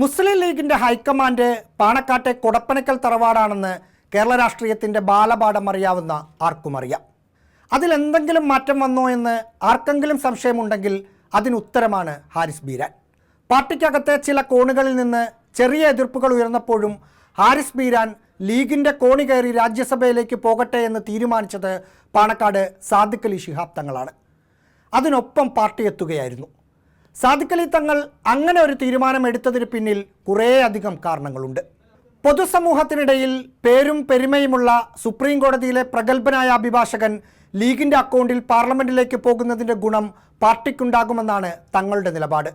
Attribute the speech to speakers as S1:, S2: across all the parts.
S1: മുസ്ലിം ലീഗിന്റെ ഹൈക്കമാൻഡ് പാണക്കാട്ടെ കൊടപ്പനക്കൽ തറവാടാണെന്ന് കേരള രാഷ്ട്രീയത്തിന്റെ ബാലപാഠം അറിയാവുന്ന ആർക്കും അറിയാം. അതിലെന്തെങ്കിലും മാറ്റം വന്നോ എന്ന് ആർക്കെങ്കിലും സംശയമുണ്ടെങ്കിൽ അതിന് ഉത്തരമാണ് ഹാരിസ് ബീരാൻ. പാർട്ടിക്കകത്തെ ചില കോണുകളിൽ നിന്ന് ചെറിയ എതിർപ്പുകൾ ഉയർന്നപ്പോഴും ഹാരിസ് ബീരാൻ ലീഗിന്റെ കോണി കയറി രാജ്യസഭയിലേക്ക് പോകട്ടെ എന്ന് തീരുമാനിച്ചത് പാണക്കാട് സാദിഖലി ശിഹാബ് തങ്ങളാണ്. അതിനൊപ്പം പാർട്ടി എത്തുകയായിരുന്നു. സാദിഖ് അലി തങ്ങൾ അങ്ങനെ ഒരു തീരുമാനം എടുത്തതിന് പിന്നിൽ കുറേയധികം കാരണങ്ങളുണ്ട്. പൊതുസമൂഹത്തിനിടയിൽ പേരും പെരുമയുമുള്ള സുപ്രീം കോടതിയിലെ പ്രഗത്ഭനായ അഭിഭാഷകൻ ലീഗിന്റെ അക്കൗണ്ടിൽ പാർലമെന്റിലേക്ക് പോകുന്നതിന്റെ ഗുണം പാർട്ടിക്കുണ്ടാകുമെന്നാണ് തങ്ങളുടെ നിലപാട്.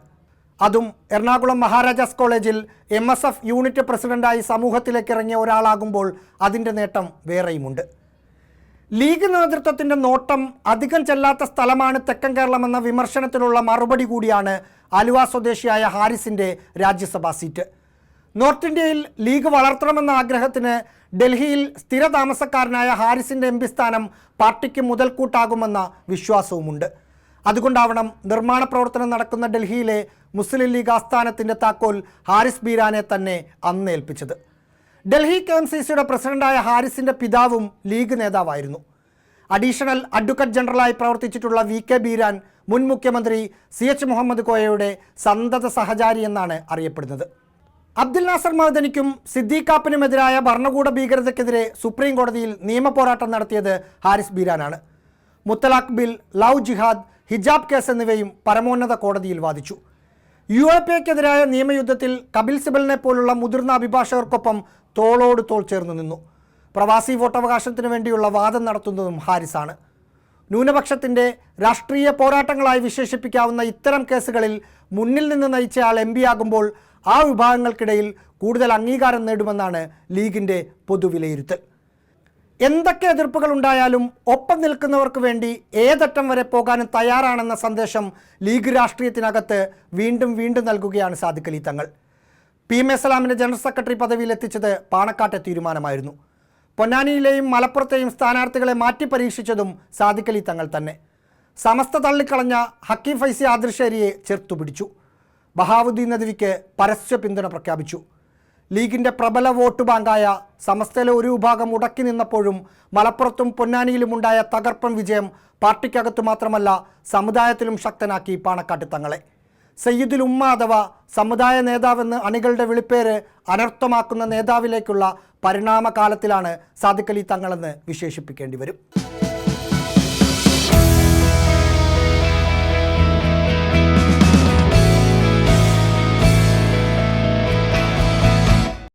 S1: അതും എറണാകുളം മഹാരാജാസ് കോളേജിൽ എം യൂണിറ്റ് പ്രസിഡന്റായി സമൂഹത്തിലേക്ക് ഇറങ്ങിയ ഒരാളാകുമ്പോൾ അതിന്റെ നേട്ടം വേറെയുമുണ്ട്. ലീഗ് നേതൃത്വത്തിന്റെ നോട്ടം അധികം ചെല്ലാത്ത സ്ഥലമാണ് തെക്കൻ കേരളമെന്ന വിമർശനത്തിനുള്ള മറുപടി കൂടിയാണ് ആലുവ സ്വദേശിയായ ഹാരിസിന്റെ രാജ്യസഭാ സീറ്റ്. നോർത്ത് ഇന്ത്യയിൽ ലീഗ് വളർത്തണമെന്ന ആഗ്രഹത്തിന് ഡൽഹിയിൽ സ്ഥിര താമസക്കാരനായ ഹാരിസിന്റെ എം പി സ്ഥാനം പാർട്ടിക്ക് മുതൽക്കൂട്ടാകുമെന്ന വിശ്വാസവുമുണ്ട്. അതുകൊണ്ടാവണം നിർമ്മാണ പ്രവർത്തനം നടക്കുന്ന ഡൽഹിയിലെ മുസ്ലിം ലീഗ് ആസ്ഥാനത്തിന്റെ താക്കോൽ ഹാരിസ് ബീരാനെ തന്നെ അന്ന് ഏൽപ്പിച്ചത്. ഡൽഹി കെ എം സി സിയുടെ പ്രസിഡന്റായ ഹാരിസിന്റെ പിതാവും ലീഗ് നേതാവായിരുന്നു. അഡീഷണൽ അഡ്വക്കറ്റ് ജനറലായി പ്രവർത്തിച്ചിട്ടുള്ള വി കെ ബീരാൻ മുൻ മുഖ്യമന്ത്രി സി എച്ച് മുഹമ്മദ് കോയയുടെ സന്തത സഹചാരി എന്നാണ് അറിയപ്പെടുന്നത്. അബ്ദുൽ നാസർ മഹദനിക്കും സിദ്ദീഖാപ്പിനുമെതിരായ ഭരണകൂട ഭീകരതയ്ക്കെതിരെ സുപ്രീം കോടതിയിൽ നിയമപോരാട്ടം നടത്തിയത് ഹാരിസ് ബീരാനാണ്. മുത്തലാഖ് bill love jihad hijab case എന്നിവയും പരമോന്നത കോടതിയിൽ വാദിച്ചു. യു എ പി എക്കെതിരായ നിയമയുദ്ധത്തിൽ കപിൽ സിബലിനെ പോലുള്ള മുതിർന്ന അഭിഭാഷകർക്കൊപ്പം തോളോട് തോൾ ചേർന്ന് നിന്നു. പ്രവാസി വോട്ടവകാശത്തിനു വേണ്ടിയുള്ള വാദം നടത്തുന്നതും ഹാരിസാണ്. ന്യൂനപക്ഷത്തിന്റെ രാഷ്ട്രീയ പോരാട്ടങ്ങളായി വിശേഷിപ്പിക്കാവുന്ന ഇത്തരം കേസുകളിൽ മുന്നിൽ നിന്ന് നയിച്ചയാൾ എം ആകുമ്പോൾ ആ വിഭാഗങ്ങൾക്കിടയിൽ കൂടുതൽ അംഗീകാരം നേടുമെന്നാണ് ലീഗിന്റെ പൊതുവിലയിരുത്തൽ. എന്തൊക്കെ എതിർപ്പുകൾ ഉണ്ടായാലും ഒപ്പം നിൽക്കുന്നവർക്ക് വേണ്ടി ഏതറ്റം വരെ പോകാനും തയ്യാറാണെന്ന സന്ദേശം ലീഗ് രാഷ്ട്രീയത്തിനകത്ത് വീണ്ടും വീണ്ടും നൽകുകയാണ് സാദിഖ് അലി തങ്ങൾ. പി എം എസ്ലാമിന്റെ ജനറൽ സെക്രട്ടറി പദവിയിൽ എത്തിച്ചത് പാണക്കാട്ടെ തീരുമാനമായിരുന്നു. പൊന്നാനിയിലെയും മലപ്പുറത്തെയും സ്ഥാനാർത്ഥികളെ മാറ്റി പരീക്ഷിച്ചതും സാദിഖ് അലി തങ്ങൾ തന്നെ. സമസ്ത തള്ളിക്കളഞ്ഞ ഹക്കീം ഫൈസി ആദർശേരിയെ ചേർത്തുപിടിച്ചു ബഹാവുദ്ദീൻ നദവിക്ക് പരസ്യ പിന്തുണ പ്രഖ്യാപിച്ചു. ലീഗിന്റെ പ്രബല വോട്ട് ബാങ്കായ സമസ്തയിലെ ഒരു വിഭാഗം ഉടക്കി നിന്നപ്പോഴും മലപ്പുറത്തും പൊന്നാനിയിലുമുണ്ടായ തകർപ്പൻ വിജയം പാർട്ടിക്കകത്ത് മാത്രമല്ല സമുദായത്തിലും ശക്തനാക്കി പാണക്കാട്ട് തങ്ങളെ. സയ്യിദുൽ ഉമ്മ അഥവാ സമുദായ നേതാവെന്ന് അണികളുടെ വിളിപ്പേര് അനർത്ഥമാക്കുന്ന നേതാവിലേക്കുള്ള പരിണാമകാലത്തിലാണ് സാദിഖലി തങ്ങളെന്ന് വിശേഷിപ്പിക്കേണ്ടി വരും.